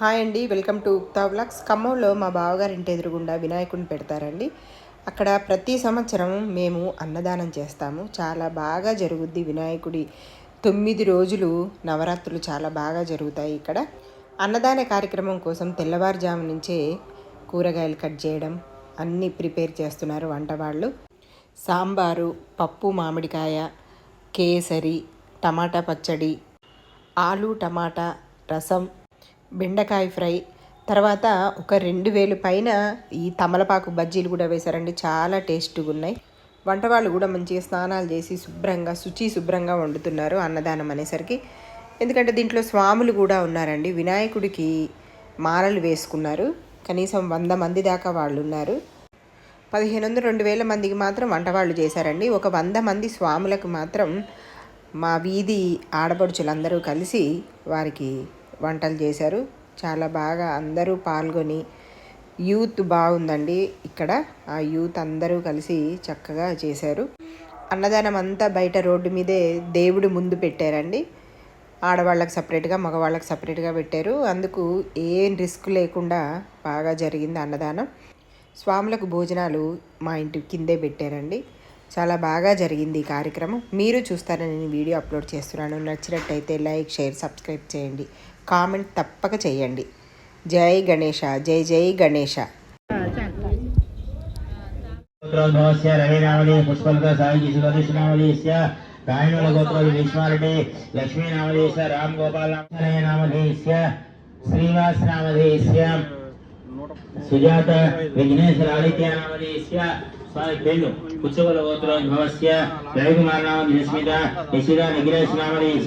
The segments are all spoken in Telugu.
హాయ్ అండి వెల్కమ్ టు ఉక్తా వ్లాగ్స్. ఖమ్మంలో మా బావగారి ఇంటి ఎదురుగుండా వినాయకుడిని పెడతారండి. అక్కడ ప్రతి సంవత్సరం మేము అన్నదానం చేస్తాము. చాలా బాగా జరుగుద్ది వినాయకుడి తొమ్మిది రోజులు నవరాత్రులు చాలా బాగా జరుగుతాయి ఇక్కడ. అన్నదాన కార్యక్రమం కోసం తెల్లవారుజాము నుంచే కూరగాయలు కట్ చేయడం అన్నీ ప్రిపేర్ చేస్తున్నారు వంటవాళ్ళు సాంబారు పప్పు మామిడికాయ కేసరి టమాటా పచ్చడి ఆలు టమాటా రసం బెండకాయ ఫ్రై. తర్వాత ఒక రెండు వేలు పైన ఈ తమలపాకు బజ్జీలు కూడా వేశారండి. చాలా టేస్ట్గా ఉన్నాయి. వంట వాళ్ళు కూడా మంచిగా స్నానాలు చేసి శుభ్రంగా శుచి శుభ్రంగా వండుతున్నారు అన్నదానం అనేసరికి. ఎందుకంటే దీంట్లో స్వాములు కూడా ఉన్నారండి. వినాయకుడికి మాలలు వేసుకున్నారు. కనీసం వంద మంది దాకా వాళ్ళు ఉన్నారు. పదిహేను వందల రెండు వేల మందికి మాత్రం వంట వాళ్ళు చేశారండి. ఒక వంద మంది స్వాములకు మాత్రం మా వీధి ఆడపడుచులందరూ కలిసి వారికి వంటలు చేశారు. చాలా బాగా అందరూ పాల్గొని యూత్ బాగుందండి ఇక్కడ. ఆ యూత్ అందరూ కలిసి చక్కగా చేశారు. అన్నదానం అంతా బయట రోడ్డు మీదే దేవుడు ముందు పెట్టారండి. ఆడవాళ్ళకి సపరేట్గా మగవాళ్ళకి సపరేట్గా పెట్టారు. అందుకు ఏం రిస్క్ లేకుండా బాగా జరిగింది అన్నదానం. స్వాములకు భోజనాలు మా ఇంటి కిందే పెట్టారండి. చాలా బాగా జరిగింది ఈ కార్యక్రమం. మీరు చూస్తారని నేను వీడియో అప్లోడ్ చేస్తున్నాను. నచ్చినట్టయితే లైక్ షేర్ సబ్స్క్రైబ్ చేయండి. కామెంట్ తప్పక చేయండి జై గణేష జై జై గణేష పుష్పలతో సాగి రాయనుల గోత్ర భీష్మారెడ్డి లక్ష్మీనామధేశ రామ్ గోపాల నామధేశ శ్రీవాస్ నామధేశ సుజాత విఘ్నేశ ఆదిత్య నామధేశ స్వామి పేర్లు కుచ్చగోల గోత్రోద్భవస్య రవికుమార్ నామధి నిశ్మిత నిశిత నిగ్రేష్ నామధేశ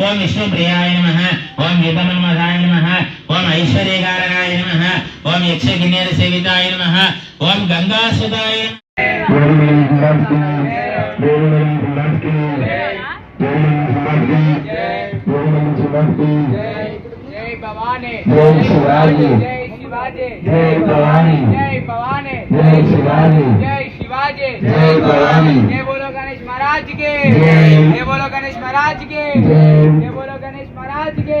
ओम विष्णुप्रियाय नम ओम विपन्मदाय नम ओम ऐश्वर्यकारकाय नम ओम यक्षकिन्नरसेविताय नम ओम गंगासुताय जय शिवाजी जय भवानी। जय भवानी। जय शिवाजी जय शिवाजी जय भवानी जय भवानी जय शिवाजी जय शिवाजी जय भवानी जय बोलो गणेश महाराज के जय। जय बोलो गणेश महाराज के जय। जय बोलो गणेश महाराज के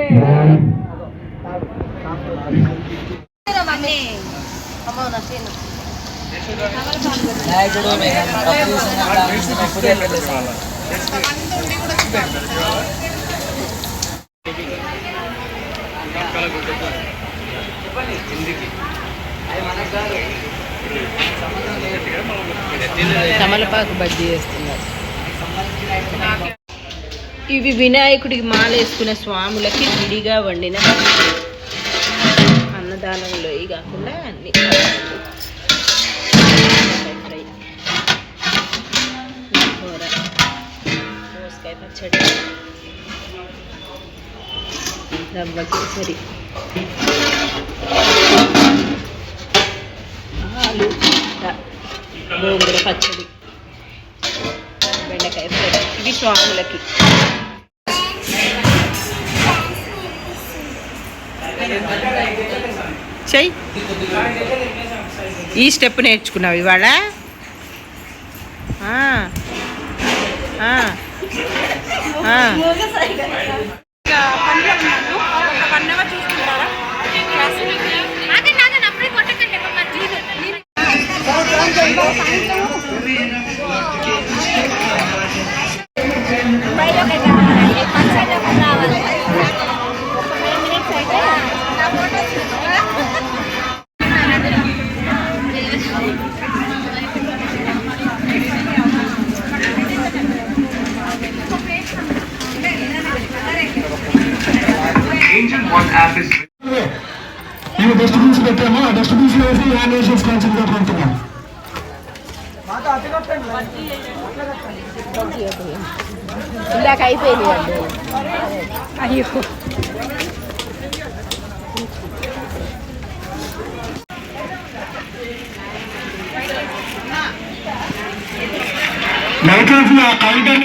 తమలపాకు బజ్జీ చేస్తున్నారు. ఇవి వినాయకుడికి మాల వేసుకునే స్వాములకి విడిగా వండిన అన్నదానంలో ఇవి కాకుండా అన్ని కూర దోసకాయ పచ్చడి రవ్వ కేసరి. గోంగూర పచ్చడి బెండకాయ ఫ్రై ఇవి స్వాములకి చెయ్యి ఈ స్టెప్ నేర్చుకున్నావు ఇవాళ ఆ. ఆ. ఆ. మేము డస్ట్ బిన్స్ పెట్టాము? ఆ డస్ట్ బిన్స్ వేసి యానిమేషన్స్ కాన్సెప్ట్గా పంపుతున్నాం ఇందాక అయిపోయింది అయ్యో. దయచేసి ఆ కౌంటర్